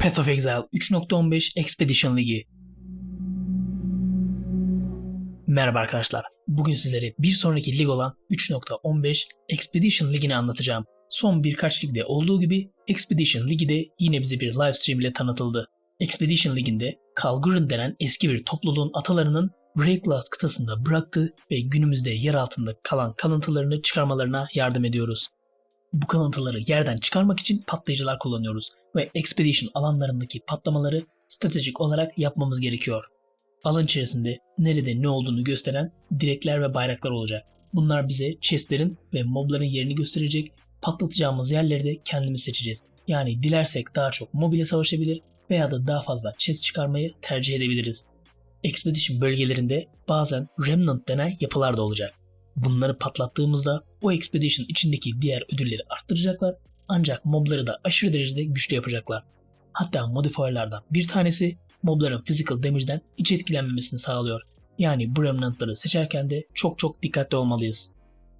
Path of Exile 3.15 Expedition Ligi Merhaba arkadaşlar. Bugün sizlere bir sonraki lig olan 3.15 Expedition Ligi'ni anlatacağım. Son birkaç ligde olduğu gibi Expedition Ligi de yine bize bir live stream ile tanıtıldı. Expedition Ligi'nde Kalgur'un denen eski bir topluluğun atalarının Breaklast kıtasında bıraktığı ve günümüzde yer altında kalan kalıntılarını çıkarmalarına yardım ediyoruz. Bu kalıntıları yerden çıkarmak için patlayıcılar kullanıyoruz ve Expedition alanlarındaki patlamaları stratejik olarak yapmamız gerekiyor. Alan içerisinde nerede ne olduğunu gösteren direkler ve bayraklar olacak. Bunlar bize chestlerin ve mobların yerini gösterecek. Patlatacağımız yerleri de kendimiz seçeceğiz. Yani dilersek daha çok mob ile savaşabilir veya da daha fazla chest çıkarmayı tercih edebiliriz. Expedition bölgelerinde bazen Remnant denen yapılar da olacak. Bunları patlattığımızda o Expedition içindeki diğer ödülleri arttıracaklar ancak mobları da aşırı derecede güçlü yapacaklar. Hatta modifierlardan bir tanesi mobların physical damage'den hiç etkilenmemesini sağlıyor. Yani bu remnantları seçerken de çok çok dikkatli olmalıyız.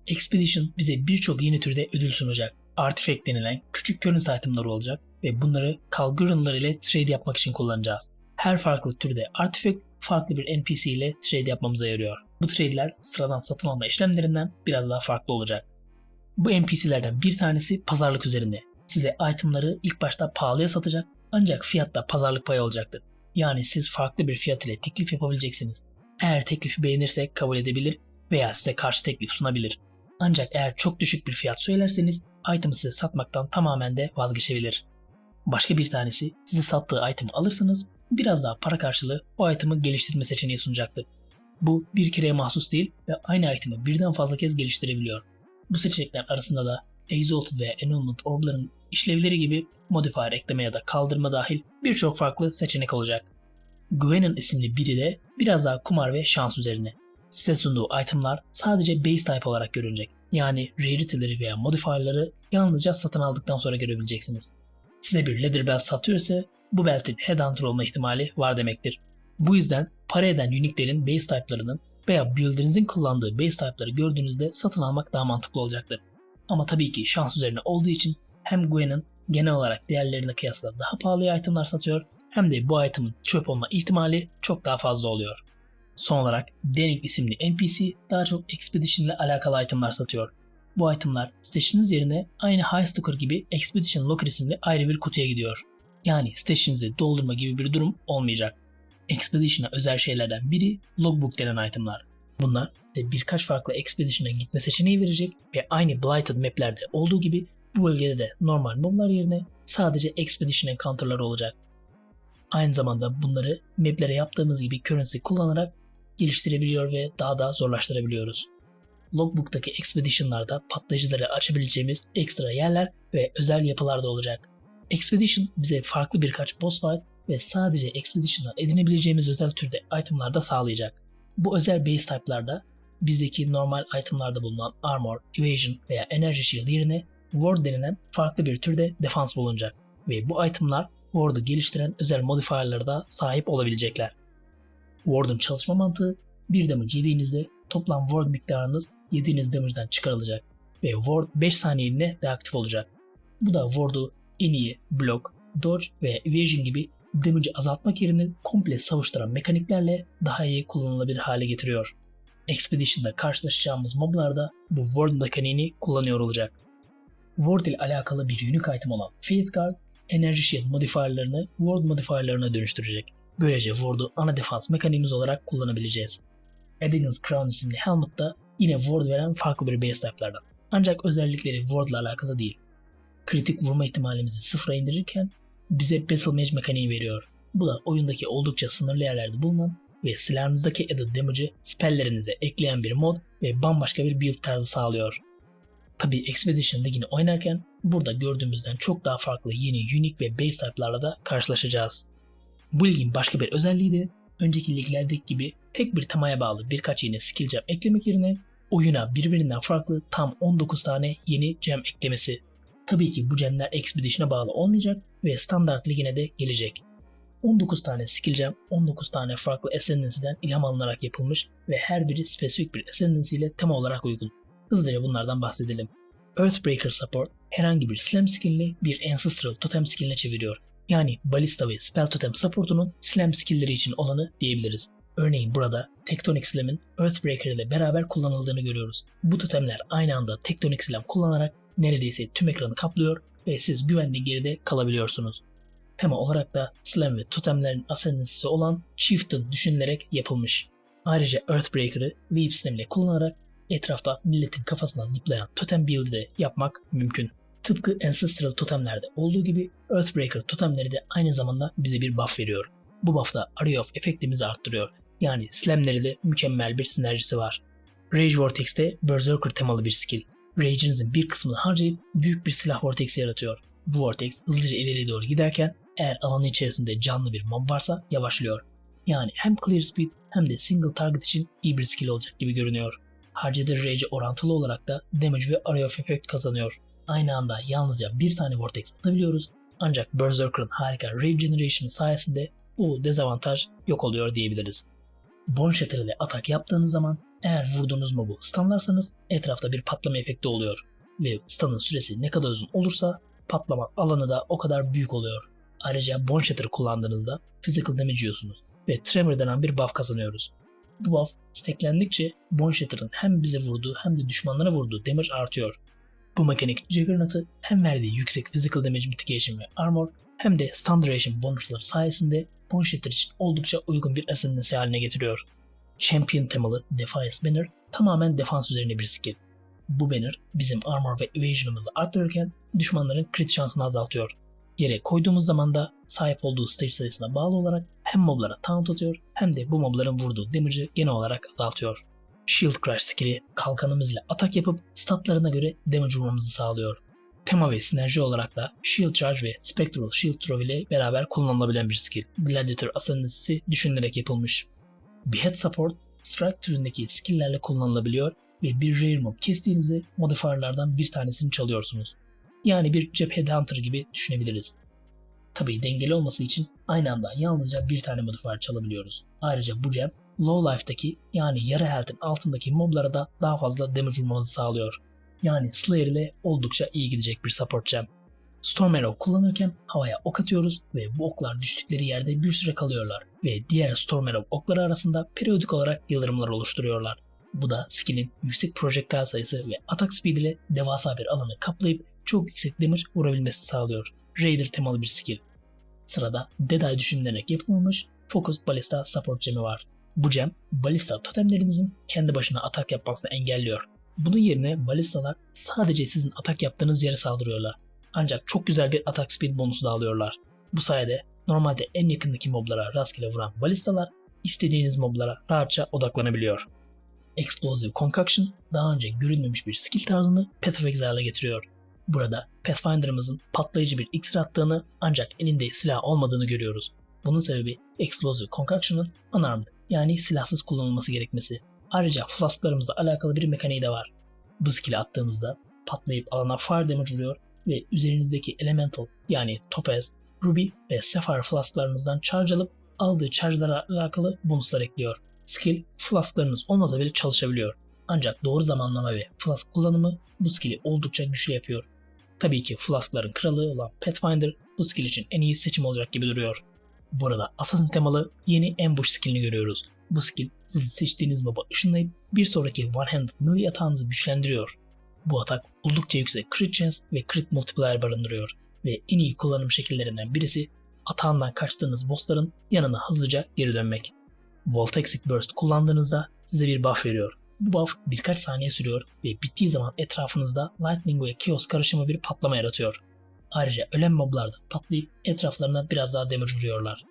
Expedition bize birçok yeni türde ödül sunacak. Artifact denilen küçük currency itemları olacak ve bunları Kalgurianlar ile trade yapmak için kullanacağız. Her farklı türde artifact farklı bir NPC ile trade yapmamıza yarıyor. Bu trade'ler sıradan satın alma işlemlerinden biraz daha farklı olacak. Bu NPC'lerden bir tanesi pazarlık üzerinde. Size itemları ilk başta pahalıya satacak ancak fiyatta pazarlık payı olacaktır. Yani siz farklı bir fiyat ile teklif yapabileceksiniz. Eğer teklifi beğenirsek kabul edebilir veya size karşı teklif sunabilir. Ancak eğer çok düşük bir fiyat söylerseniz item'ı size satmaktan tamamen de vazgeçebilir. Başka bir tanesi size sattığı item'ı alırsanız biraz daha para karşılığı o item'ı geliştirme seçeneği sunacaktır. Bu bir kereye mahsus değil ve aynı item'ı birden fazla kez geliştirebiliyor. Bu seçenekler arasında da Exalted veya Annulment Orb'ların işlevleri gibi modifier ekleme ya da kaldırma dahil birçok farklı seçenek olacak. Gwen'in isimli biri de biraz daha kumar ve şans üzerine. Size sunduğu itemlar sadece base type olarak görünecek. Yani rarity'leri veya modifier'ları yalnızca satın aldıktan sonra görebileceksiniz. Size bir leather belt satıyorsa bu beltin headhunter olma ihtimali var demektir. Bu yüzden para eden unique'lerin base type'larının veya build'inizin kullandığı base type'ları gördüğünüzde satın almak daha mantıklı olacaktır. Ama tabii ki şans üzerine olduğu için hem Gwen'in genel olarak diğerlerine kıyasla daha pahalı itemlar satıyor hem de bu itemın çöp olma ihtimali çok daha fazla oluyor. Son olarak Denik isimli NPC daha çok Expedition ile alakalı itemlar satıyor. Bu itemlar station'ınız yerine aynı High Stalker gibi Expedition Locker isimli ayrı bir kutuya gidiyor. Yani station'ınızı doldurma gibi bir durum olmayacak. Expedition'a özel şeylerden biri logbook denen itemlar. Bunlar de birkaç farklı Expedition'a gitme seçeneği verecek ve aynı Blighted maplerde olduğu gibi bu bölgede de normal moblar yerine sadece Expedition encounter'ları olacak. Aynı zamanda bunları maplere yaptığımız gibi currency kullanarak geliştirebiliyor ve daha da zorlaştırabiliyoruz. Logbook'taki Expedition'larda patlayıcıları açabileceğimiz ekstra yerler ve özel yapılar da olacak. Expedition bize farklı birkaç boss fight ve sadece Expedition'dan edinebileceğimiz özel türde itemlar da sağlayacak. Bu özel base type'larda bizdeki normal itemlarda bulunan armor, evasion veya energy shield yerine ward denilen farklı bir türde defans bulunacak ve bu itemlar ward'u geliştiren özel modifier'lara da sahip olabilecekler. Ward'un çalışma mantığı bir damage yediğinizde toplam ward miktarınız yediğiniz damage'den çıkarılacak ve ward 5 saniyeliğine deaktif olacak. Bu da ward'u en iyi block, dodge veya evasion gibi damage'ı azaltmak yerine komple savuşturan mekaniklerle daha iyi kullanılabilir hale getiriyor. Expedition'da karşılaşacağımız moblarda bu Ward mekaniğini kullanıyor olacak. Ward ile alakalı bir unique item olan Faith Guard, Energy Shield modifierlarını Ward modifierlarına dönüştürecek. Böylece Ward'u ana defans mekaniğimiz olarak kullanabileceğiz. Eddington's Crown isimli helmet da yine Ward veren farklı bir base type'lardan. Ancak özellikleri Ward ile alakalı değil. Kritik vurma ihtimalimizi sıfıra indirirken bize Battle Mage mekaniği veriyor. Bu da oyundaki oldukça sınırlı yerlerde bulunan ve silahınızdaki added damage'ı spelllerinize ekleyen bir mod ve bambaşka bir build tarzı sağlıyor. Tabi Expedition ligini oynarken burada gördüğümüzden çok daha farklı yeni unique ve base type'larla da karşılaşacağız. Bu ligin başka bir özelliği de önceki liglerdeki gibi tek bir temaya bağlı birkaç yeni skill gem eklemek yerine oyuna birbirinden farklı tam 19 tane yeni gem eklemesi. Tabii ki bu gemler Expedition'a bağlı olmayacak ve standart ligine de gelecek. 19 tane skill gem, 19 tane farklı ascendancy'den ilham alınarak yapılmış ve her biri spesifik bir ascendancy ile tema olarak uygun. Hızlıca bunlardan bahsedelim. Earthbreaker Support herhangi bir slam skillini bir Ancestral Totem skilline çeviriyor. Yani balista ve spell totem supportunun slam skillleri için olanı diyebiliriz. Örneğin burada Tectonic Slam'in Earthbreaker ile beraber kullanıldığını görüyoruz. Bu totemler aynı anda Tectonic Slam kullanarak neredeyse tüm ekranı kaplıyor ve siz güvenli geride kalabiliyorsunuz. Tema olarak da Slam ve totemlerin ascendancy'si olan Chieftain düşünülerek yapılmış. Ayrıca Earthbreaker'ı Weave Slam ile kullanarak etrafta milletin kafasına zıplayan totem build'i de yapmak mümkün. Tıpkı Ancestral totemlerde olduğu gibi Earthbreaker totemleri de aynı zamanda bize bir buff veriyor. Bu buff da Array of efektimizi arttırıyor. Yani slamleri de mükemmel bir sinerjisi var. Rage Vortex'te Berserker temalı bir skill. Rage'inizin bir kısmını harcayıp büyük bir silah vortex'i yaratıyor. Bu vortex hızlıca ileriye doğru giderken eğer alanın içerisinde canlı bir mob varsa yavaşlıyor. Yani hem clear speed hem de single target için iyi bir skill olacak gibi görünüyor. Harcadığı Rage'e orantılı olarak da damage ve array of effect kazanıyor. Aynı anda yalnızca bir tane vortex atabiliyoruz. Ancak Berserker'ın harika Rage Generation sayesinde bu dezavantaj yok oluyor diyebiliriz. Bone Shatter ile atak yaptığınız zaman eğer vurduğunuz mobu stunlarsanız etrafta bir patlama efekti oluyor. Ve stun'ın süresi ne kadar uzun olursa patlama alanı da o kadar büyük oluyor. Ayrıca Bone Shatter kullandığınızda physical damage yiyorsunuz ve Tremor denen bir buff kazanıyoruz. Bu buff stacklendikçe Bone Shatter'ın hem bize vurduğu hem de düşmanlara vurduğu damage artıyor. Bu mekanik Juggernaut'ı hem verdiği yüksek physical damage mitigation ve armor hem de stun duration bonusları sayesinde Bone Shatter için oldukça uygun bir ascendancy haline getiriyor. Champion temalı Defiance Banner tamamen defans üzerine bir skill. Bu banner bizim armor ve evasion'ımızı arttırırken düşmanların crit şansını azaltıyor. Yere koyduğumuz zaman da sahip olduğu stage sayısına bağlı olarak hem moblara taunt atıyor hem de bu mobların vurduğu damage'ı genel olarak azaltıyor. Shield Crush skill'i kalkanımız ile atak yapıp statlarına göre damage vurmamızı sağlıyor. Tema ve sinerji olarak da Shield Charge ve Spectral Shield Throw ile beraber kullanılabilen bir skill. Gladiator Ascendancy'si düşünülerek yapılmış. Behead Support, Strike türündeki skill'lerle kullanılabiliyor ve bir Rare Mob kestiğinizde modifierlardan bir tanesini çalıyorsunuz. Yani bir cephe Hunter gibi düşünebiliriz. Tabii dengeli olması için aynı anda yalnızca bir tane modifier çalabiliyoruz. Ayrıca bu cep Low Life'daki yani yarı health'in altındaki moblara da daha fazla damage vurmamızı sağlıyor. Yani Slayer ile oldukça iyi gidecek bir support gem. Storm Arrow kullanırken havaya ok atıyoruz ve bu oklar düştükleri yerde bir süre kalıyorlar ve diğer Storm Arrow okları arasında periyodik olarak yıldırımlar oluşturuyorlar. Bu da skill'in yüksek projektile sayısı ve atak speed ile devasa bir alanı kaplayıp çok yüksek damage vurabilmesini sağlıyor. Raider temalı bir skill. Sırada Dead Eye düşünülerek yapılmış Focus Ballista Support Gem'i var. Bu gem, balista totemlerinizin kendi başına atak yapmasını engelliyor. Bunun yerine balistalar sadece sizin atak yaptığınız yere saldırıyorlar. Ancak çok güzel bir atak speed bonusu da alıyorlar. Bu sayede normalde en yakındaki moblara rastgele vuran balistalar istediğiniz moblara rahatça odaklanabiliyor. Explosive Concoction daha önce görülmemiş bir skill tarzını Path of Exile'a getiriyor. Burada Pathfinder'ımızın patlayıcı bir iksir attığını ancak elinde silah olmadığını görüyoruz. Bunun sebebi Explosive Concoction'ın unarmed yani silahsız kullanılması gerekmesi. Ayrıca flasklarımızla alakalı bir mekaniği de var. Bu skill'i attığımızda patlayıp alana fire damage vuruyor ve üzerinizdeki elemental yani topaz, ruby ve sapphire flasklarınızdan charge alıp aldığı charge'lara alakalı bonuslar ekliyor. Skill flasklarınız olmasa bile çalışabiliyor. Ancak doğru zamanlama ve flask kullanımı bu skill'i oldukça güçlü yapıyor. Tabii ki flaskların kralı olan Pathfinder bu skill için en iyi seçim olacak gibi duruyor. Burada Assassin temalı yeni ambush skillini görüyoruz. Bu skill sizi seçtiğiniz moba ışınlayıp bir sonraki one-handed melee atağınızı güçlendiriyor. Bu atak oldukça yüksek crit chance ve crit multiplier barındırıyor ve en iyi kullanım şekillerinden birisi atağından kaçtığınız bossların yanına hızlıca geri dönmek. Voltexic Burst kullandığınızda size bir buff veriyor. Bu buff birkaç saniye sürüyor ve bittiği zaman etrafınızda Lightning ve Chaos karışımı bir patlama yaratıyor. Ayrıca ölen moblar da patlayıp etraflarına biraz daha damage vuruyorlar.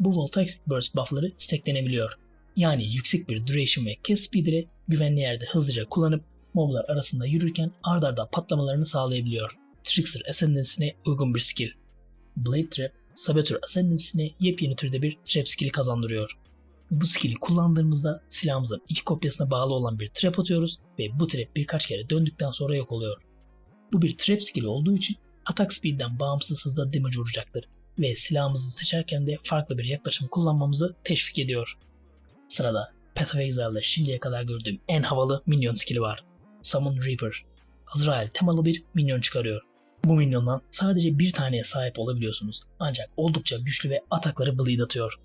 Bu Voltexic Burst buffları stacklenebiliyor. Yani yüksek bir duration ve cast speed ile güvenli yerde hızlıca kullanıp moblar arasında yürürken ard arda patlamalarını sağlayabiliyor. Trickster Ascendancy'ne uygun bir skill. Blade Trap, Saboteur Ascendancy'ne yepyeni türde bir trap skill kazandırıyor. Bu skill'i kullandığımızda silahımızın iki kopyasına bağlı olan bir trap atıyoruz ve bu trap birkaç kere döndükten sonra yok oluyor. Bu bir trap skill olduğu için atak speed'den bağımsız hızda damage vuracaktır ve silahımızı seçerken de farklı bir yaklaşım kullanmamızı teşvik ediyor. Sırada Path of Exile'da şimdiye kadar gördüğüm en havalı minyon skill'i var. Summon Reaper. Azrael temalı bir minyon çıkarıyor. Bu minyondan sadece bir taneye sahip olabiliyorsunuz. Ancak oldukça güçlü ve atakları bleed atıyor.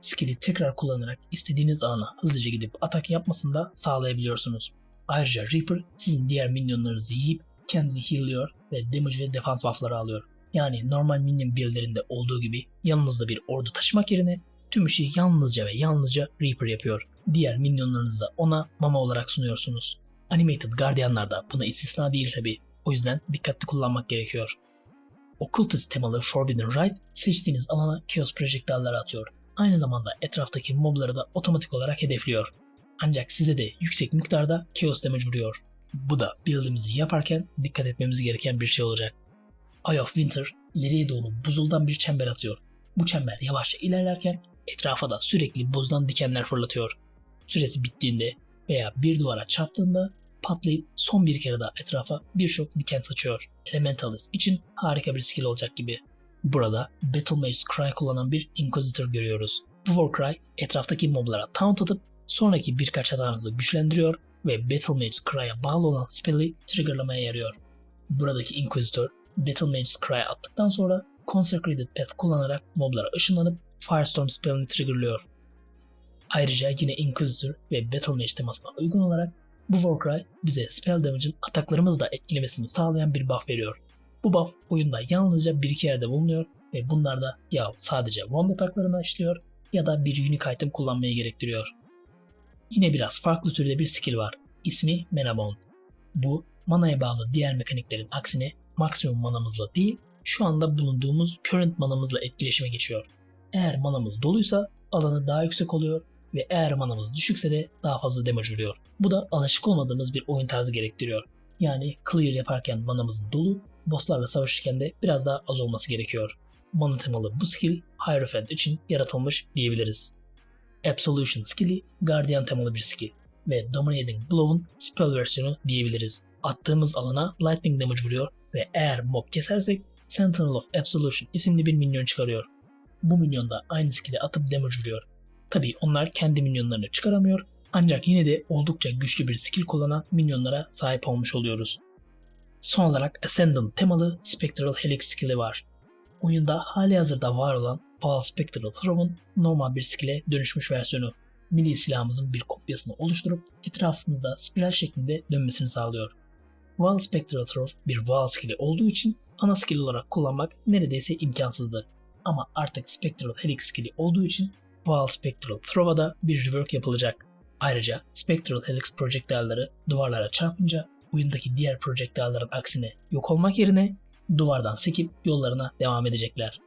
Skill'i tekrar kullanarak istediğiniz alana hızlıca gidip atak yapmasını da sağlayabiliyorsunuz. Ayrıca Reaper sizin diğer minyonlarınızı yiyip kendini heal'lıyor ve damage ve defans buff'ları alıyor. Yani normal minion build'lerinde olduğu gibi yanınızda bir ordu taşımak yerine tüm işi yalnızca ve yalnızca Reaper yapıyor. Diğer minyonlarınızı da ona mama olarak sunuyorsunuz. Animated Guardianlar da buna istisna değil tabi. O yüzden dikkatli kullanmak gerekiyor. Occultist temalı Forbidden Rite seçtiğiniz alana Chaos Projectile'ları atıyor. Aynı zamanda etraftaki mobları da otomatik olarak hedefliyor. Ancak size de yüksek miktarda Chaos Damage vuruyor. Bu da build'imizi yaparken dikkat etmemiz gereken bir şey olacak. Eye of Winter ileriye doğru buzuldan bir çember atıyor. Bu çember yavaşça ilerlerken etrafa da sürekli buzdan dikenler fırlatıyor. Süresi bittiğinde veya bir duvara çarptığında patlayıp son bir kere daha etrafa birçok diken saçıyor. Elementalist için harika bir skill olacak gibi. Burada Battle Mage's Cry kullanan bir Inquisitor görüyoruz. Bu Warcry etraftaki moblara taunt atıp sonraki birkaç hatanızı güçlendiriyor ve Battle Mage's Cry'a bağlı olan spell'i triggerlamaya yarıyor. Buradaki Inquisitor Battle Mage's Cry attıktan sonra Consecrated Path kullanarak moblara ışınlanıp Firestorm spellini triggerlıyor. Ayrıca yine Inquisitor ve Battle Mage temasına uygun olarak bu Warcry bize spell damage'ın ataklarımızı da etkilemesini sağlayan bir buff veriyor. Bu buff oyunda yalnızca bir iki yerde bulunuyor ve bunlar da ya sadece wand ataklarına işliyor ya da bir unique item kullanmayı gerektiriyor. Yine biraz farklı türde bir skill var. İsmi Mana Bond. Bu manaya bağlı diğer mekaniklerin aksine maksimum manamızla değil şu anda bulunduğumuz current manamızla etkileşime geçiyor. Eğer manamız doluysa alanı daha yüksek oluyor ve eğer manamız düşükse de daha fazla damage vuruyor. Bu da alışık olmadığımız bir oyun tarzı gerektiriyor. Yani clear yaparken manamız dolu, bosslarla savaşırken de biraz daha az olması gerekiyor. Mana temalı bu skill Hierophant için yaratılmış diyebiliriz. Absolution skill'i Guardian temalı bir skill ve Dominating Blow'un spell versiyonu diyebiliriz. Attığımız alana lightning damage vuruyor ve eğer mob kesersek Sentinel of Absolution isimli bir minyon çıkarıyor. Bu minyon da aynı skill'i atıp damage vuruyor. Tabi onlar kendi minyonlarını çıkaramıyor ancak yine de oldukça güçlü bir skill kullanan minyonlara sahip olmuş oluyoruz. Son olarak Ascendant temalı Spectral Helix skill'i var. Oyunda hali hazırda var olan Paul Spectral Throw'un normal bir skill'e dönüşmüş versiyonu. Milli silahımızın bir kopyasını oluşturup etrafımızda spiral şeklinde dönmesini sağlıyor. Wall Spectral Throw bir Wall skill'i olduğu için ana skill olarak kullanmak neredeyse imkansızdı. Ama artık Spectral Helix skill'i olduğu için Wall Spectral Throw'a da bir rework yapılacak. Ayrıca Spectral Helix projektörleri duvarlara çarpınca oyundaki diğer projektörlerin aksine yok olmak yerine duvardan sekip yollarına devam edecekler.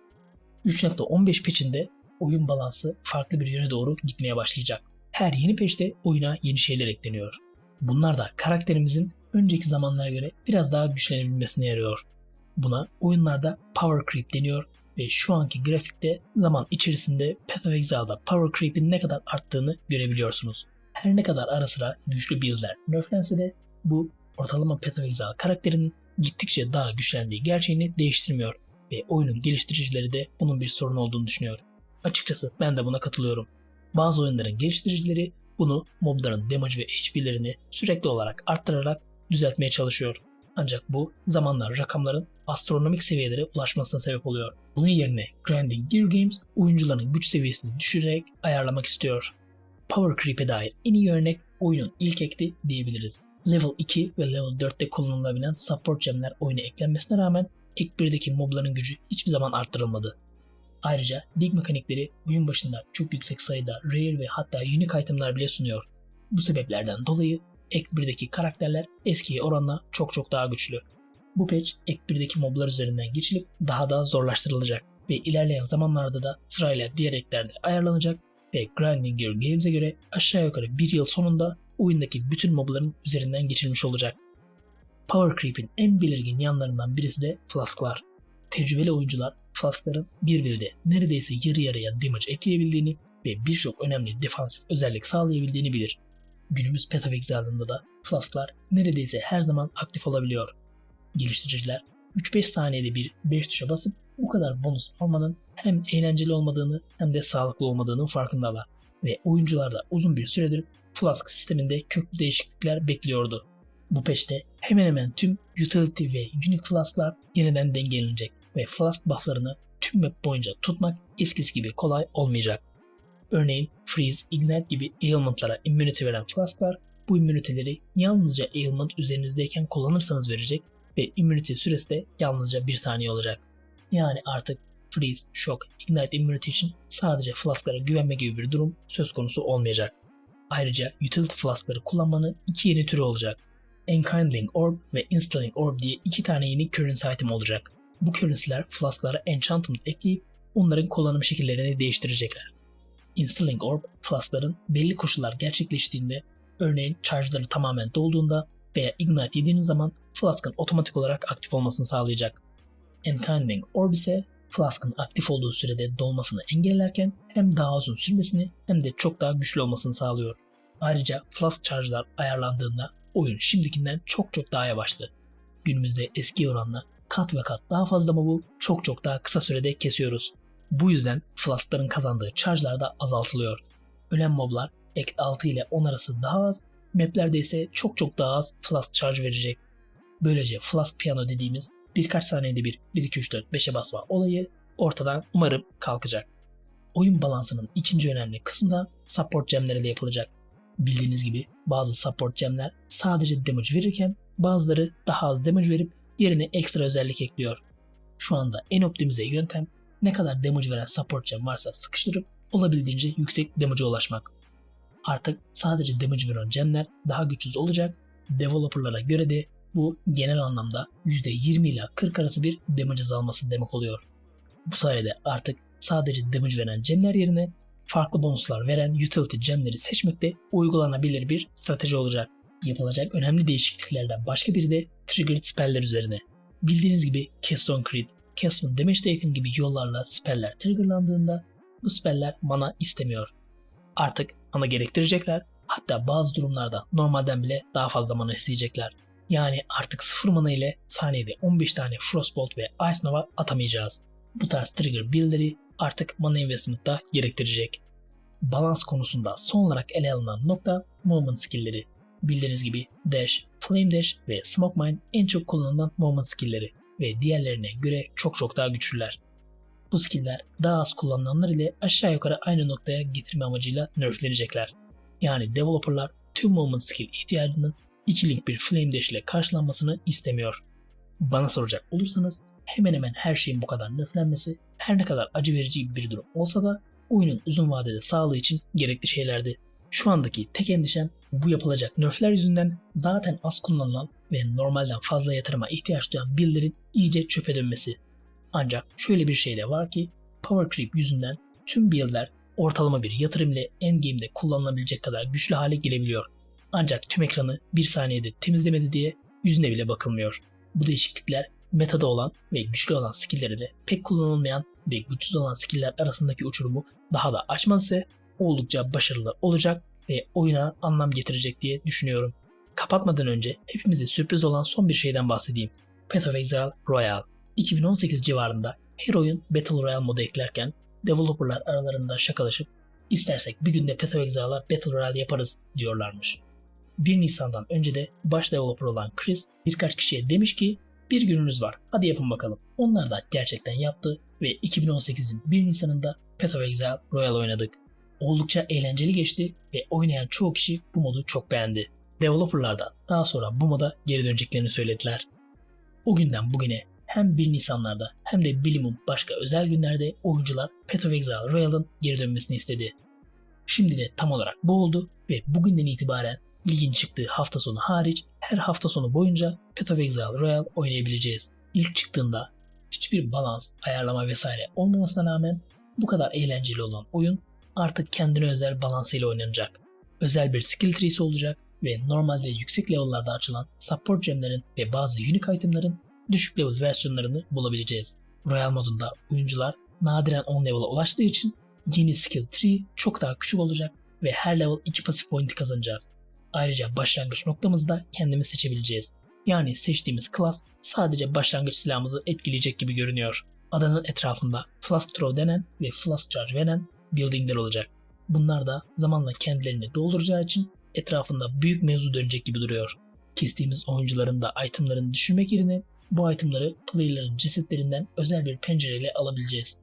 3.15 patch'inde oyun balansı farklı bir yöne doğru gitmeye başlayacak. Her yeni patch'te oyuna yeni şeyler ekleniyor. Bunlar da karakterimizin önceki zamanlara göre biraz daha güçlenebilmesine yarıyor. Buna oyunlarda power creep deniyor ve şu anki grafikte zaman içerisinde Path of Exile'da power creep'in ne kadar arttığını görebiliyorsunuz. Her ne kadar ara sıra güçlü build'ler nerflense de bu ortalama Path of Exile karakterinin gittikçe daha güçlendiği gerçeğini değiştirmiyor ve oyunun geliştiricileri de bunun bir sorun olduğunu düşünüyor. Açıkçası ben de buna katılıyorum. Bazı oyunların geliştiricileri bunu mobların damage ve HP'lerini sürekli olarak arttırarak düzeltmeye çalışıyor. Ancak bu zamanla rakamların astronomik seviyelere ulaşmasına sebep oluyor. Bunun yerine Grinding Gear Games oyuncuların güç seviyesini düşürerek ayarlamak istiyor. Power Creep'e dair en iyi örnek oyunun ilk ekti diyebiliriz. Level 2 ve Level 4'te kullanılabilen support gemler oyuna eklenmesine rağmen ek 1'deki mobların gücü hiçbir zaman arttırılmadı. Ayrıca lig mekanikleri oyun başında çok yüksek sayıda rare ve hatta unique itemler bile sunuyor. Bu sebeplerden dolayı Ek 1'deki karakterler eskiye oranla çok çok daha güçlü. Bu patch Ek 1'deki moblar üzerinden geçilip daha da zorlaştırılacak ve ilerleyen zamanlarda da sırayla diğer eklerde ayarlanacak ve Grinding Gear Games'e göre aşağı yukarı bir yıl sonunda oyundaki bütün mobların üzerinden geçilmiş olacak. Power Creep'in en belirgin yanlarından birisi de Flask'lar. Tecrübeli oyuncular Flask'ların birbirine neredeyse yarı yarıya damage ekleyebildiğini ve birçok önemli defansif özellik sağlayabildiğini bilir günümüz Path of da Flask'lar neredeyse her zaman aktif olabiliyor. Geliştiriciler 3-5 saniyede bir 5 tuşa basıp bu kadar bonus almanın hem eğlenceli olmadığını hem de sağlıklı olmadığının farkındalar ve oyuncular da uzun bir süredir Flask sisteminde köklü değişiklikler bekliyordu. Bu peşte hemen hemen tüm utility ve unique flasklar yeniden dengelenecek ve flask bufflarını tüm map boyunca tutmak eskisi gibi kolay olmayacak. Örneğin Freeze, Ignite gibi ailment'lara immunity veren flasklar bu immunity'leri yalnızca ailment üzerinizdeyken kullanırsanız verecek ve immunity süresi de yalnızca 1 saniye olacak. Yani artık Freeze, Shock, Ignite Immunity için sadece flasklara güvenme gibi bir durum söz konusu olmayacak. Ayrıca Utility Flask'ları kullanmanın iki yeni türü olacak. Enkindling Orb ve Instilling Orb diye iki tane yeni currency item olacak. Bu currency'ler flasklara enchantment ekleyip onların kullanım şekillerini değiştirecekler. Instilling Orb, flaskların belli koşullar gerçekleştiğinde, örneğin charge'ları tamamen dolduğunda veya Ignite yediğiniz zaman Flask'ın otomatik olarak aktif olmasını sağlayacak. Enkindling Orb ise Flask'ın aktif olduğu sürede dolmasını engellerken hem daha uzun sürmesini hem de çok daha güçlü olmasını sağlıyor. Ayrıca Flask charge'lar ayarlandığında oyun şimdikinden çok çok daha yavaştı. Günümüzde eski oranla kat ve kat daha fazla mob'u çok çok daha kısa sürede kesiyoruz. Bu yüzden Flask'ların kazandığı charge'lar da azaltılıyor. Ölen moblar Act 6 ile 10 arası daha az, maplerde ise çok çok daha az Flask charge verecek. Böylece Flask Piano dediğimiz birkaç saniyede bir 1 2 3 4 5'e basma olayı ortadan umarım kalkacak. Oyun balansının ikinci önemli kısmı da support gemleriyle yapılacak. Bildiğiniz gibi bazı support gemler sadece damage verirken bazıları daha az damage verip yerine ekstra özellik ekliyor. Şu anda en optimize yöntem ne kadar damage veren support gem varsa sıkıştırıp olabildiğince yüksek damage'a ulaşmak. Artık sadece damage veren gemler daha güçsüz olacak. Developerlara göre de bu genel anlamda %20 ila 40 arası bir damage azalması demek oluyor. Bu sayede artık sadece damage veren gemler yerine farklı bonuslar veren utility gemleri seçmek de uygulanabilir bir strateji olacak. Yapılacak önemli değişikliklerden başka biri de triggered spell'ler üzerine. Bildiğiniz gibi Keystone Creed, Keystone Damage'de yakın gibi yollarla speller triggerlandığında bu speller mana istemiyor. Artık mana gerektirecekler hatta bazı durumlarda normalden bile daha fazla mana isteyecekler. Yani artık 0 mana ile saniyede 15 tane Frostbolt ve Ice Nova atamayacağız. Bu tarz trigger build'leri artık mana investment da gerektirecek. Balans konusunda son olarak ele alınan nokta movement skill'leri. Bildiğiniz gibi Dash, Flame Dash ve Smoke Mine en çok kullanılan movement skill'leri ve diğerlerine göre çok çok daha güçlüler. Bu skill'ler daha az kullanılanlar ile aşağı yukarı aynı noktaya getirme amacıyla nerflenecekler. Yani developerlar tüm movement skill ihtiyacının 2 link bir Flame Dash ile karşılanmasını istemiyor. Bana soracak olursanız hemen hemen her şeyin bu kadar nerflenmesi her ne kadar acı verici bir durum olsa da oyunun uzun vadede sağlığı için gerekli şeylerdi. Şu andaki tek endişem bu yapılacak nerfler yüzünden zaten az kullanılan ve normalden fazla yatırıma ihtiyaç duyan build'lerin iyice çöpe dönmesi. Ancak şöyle bir şey de var ki Power Creep yüzünden tüm build'ler ortalama bir yatırım ile endgame'de kullanılabilecek kadar güçlü hale gelebiliyor. Ancak tüm ekranı bir saniyede temizlemedi diye yüzüne bile bakılmıyor. Bu değişiklikler metada olan ve güçlü olan skill'leri de pek kullanılmayan ve güçsüz olan skill'ler arasındaki uçurumu daha da açmaz ise oldukça başarılı olacak ve oyuna anlam getirecek diye düşünüyorum. Kapatmadan önce hepimize sürpriz olan son bir şeyden bahsedeyim. Path of Exile Royale. 2018 civarında her oyun Battle Royale modu eklerken developerlar aralarında şakalaşıp istersek bir günde Path of Exile'a Battle Royale yaparız diyorlarmış. 1 Nisan'dan önce de baş developer olan Chris birkaç kişiye demiş ki bir gününüz var hadi yapın bakalım. Onlar da gerçekten yaptı ve 2018'in 1 Nisan'ında Path of Exile Royal oynadık. Oldukça eğlenceli geçti ve oynayan çoğu kişi bu modu çok beğendi. Developerlar da daha sonra bu moda geri döneceklerini söylediler. O günden bugüne hem 1 Nisanlarda hem de bilimum başka özel günlerde oyuncular Path of Exile Royal'ın geri dönmesini istedi. Şimdi de tam olarak bu oldu ve bugünden itibaren ligin çıktığı hafta sonu hariç her hafta sonu boyunca Path of Exile Royal oynayabileceğiz. İlk çıktığında hiçbir balans, ayarlama vesaire olmamasına rağmen bu kadar eğlenceli olan oyun artık kendine özel balansıyla oynanacak. Özel bir skill tree'si olacak ve normalde yüksek level'larda açılan support gemlerin ve bazı unique itemların düşük level versiyonlarını bulabileceğiz. Royal modunda oyuncular nadiren 10 level'a ulaştığı için yeni skill tree çok daha küçük olacak ve her level 2 pasif point kazanacağız. Ayrıca başlangıç noktamızda kendimiz seçebileceğiz. Yani seçtiğimiz klas sadece başlangıç silahımızı etkileyecek gibi görünüyor. Adanın etrafında Flask Throw denen ve Flask Charge veren buildingler olacak. Bunlar da zamanla kendilerini dolduracağı için etrafında büyük mevzu dönecek gibi duruyor. Kestiğimiz oyuncuların da itemlarını düşürmek yerine bu itemları player'ların cesetlerinden özel bir pencereyle alabileceğiz.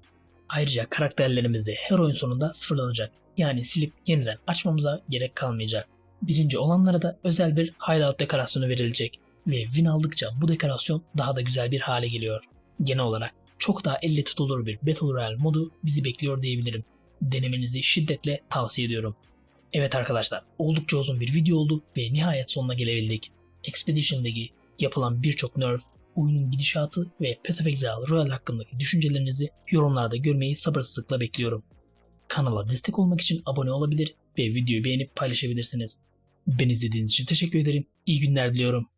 Ayrıca karakterlerimiz de her oyun sonunda sıfırlanacak. Yani silip yeniden açmamıza gerek kalmayacak. Birinci olanlara da özel bir hideout dekorasyonu verilecek ve win aldıkça bu dekorasyon daha da güzel bir hale geliyor. Genel olarak çok daha elle tutulur bir Battle Royale modu bizi bekliyor diyebilirim. Denemenizi şiddetle tavsiye ediyorum. Evet arkadaşlar oldukça uzun bir video oldu ve nihayet sonuna gelebildik. Expedition Ligi, yapılan birçok nerf, oyunun gidişatı ve Path of Exile Royal hakkındaki düşüncelerinizi yorumlarda görmeyi sabırsızlıkla bekliyorum. Kanala destek olmak için abone olabilir ve videoyu beğenip paylaşabilirsiniz. Beni izlediğiniz için teşekkür ederim. İyi günler diliyorum.